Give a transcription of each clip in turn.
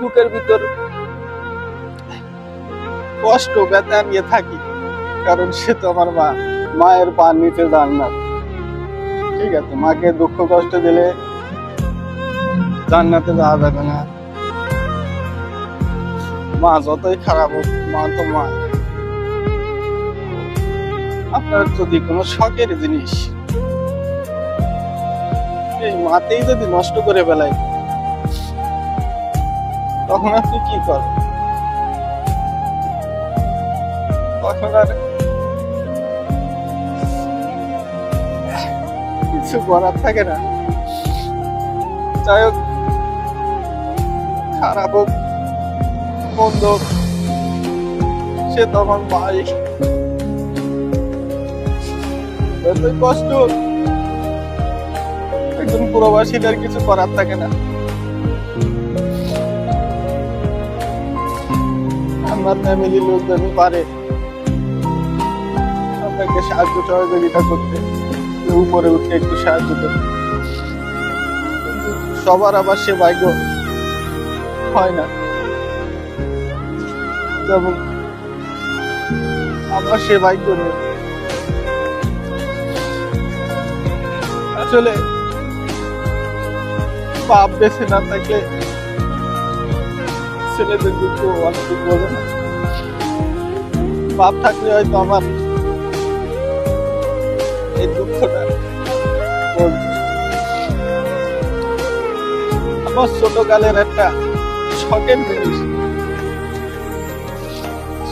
বুকের ভিতর কষ্ট, ব্যথা নিয়ে থাকি, কারণ সে তো আমার মা। মায়ের পা নিচে যান না। ঠিক আছে, মাকে দুঃখ, কষ্ট দিলে জান্নাতে যাওয়া যাবে না। মা যতই খারাপ হোক, মা তো মা। আপনার যদি কোনো শখের জিনিস, এই মাতেই যদি নষ্ট করে ফেলায় তখন আপনি কি করবেন তখন আর কিছু করার থাকে না। যাই হোক, খারাপ হোক, মন্দ সে তো আমার ভাই কষ্ট, একজন প্রবাসীদের কিছু করার থাকে না। আমার ফ্যামিলির লোকজনই পারে, আপনাকে সাহায্য সহযোগিতা করতে উপরে উঠে একটু সাহায্য করতে সবার আবার সে ভাগ্য হয় না। যেমন আমার সে ভাগ্য নেই আসলে বাপ বেছে না থাকলে ছেলেদের দুঃখ অনেক দুঃখ না। বাপ থাকলে হয়তো আমার এই দুঃখটা। আমার ছোটকালের একটা শখের জিনিস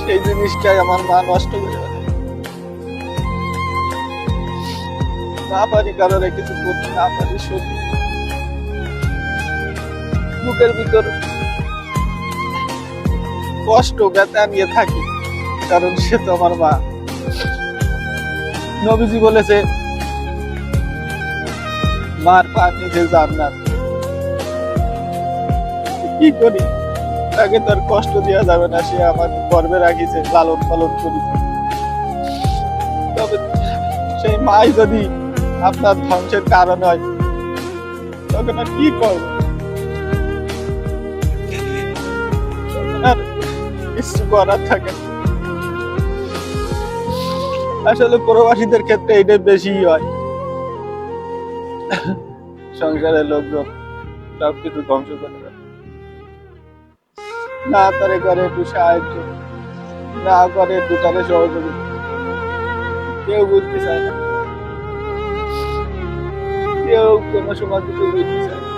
সেই জিনিসটাই আমার মা নষ্ট করে না পারি কারণে কিছু করতে, না পারি সত্যি বুকের ভিতর কষ্ট, ব্যথা নিয়ে থাকি, কারণ সে তো আমার মা। নবীজি বলেছে, মার পা নিজে জান্নাত কি করি? তাকে তার কষ্ট দেওয়া যাবে না, সে আমার গর্বে রাখিছে, লালন পালন করেছে তবে সেই মাই যদি আপনার ধ্বংসের কারণ হয়, তখন আর কি করব? কিছু করার থাকে আসলে প্রবাসীদের ক্ষেত্রে এটাই বেশি হয়। সংসারের লোকজন সবকিছু ধ্বংস করে না তারে করে একটু সাহায্য, না করে একটু তারে সহযোগিতা। কেউ বুঝতে চায় না। কেউ কোনো সময় কিছু বুঝতে চায় না।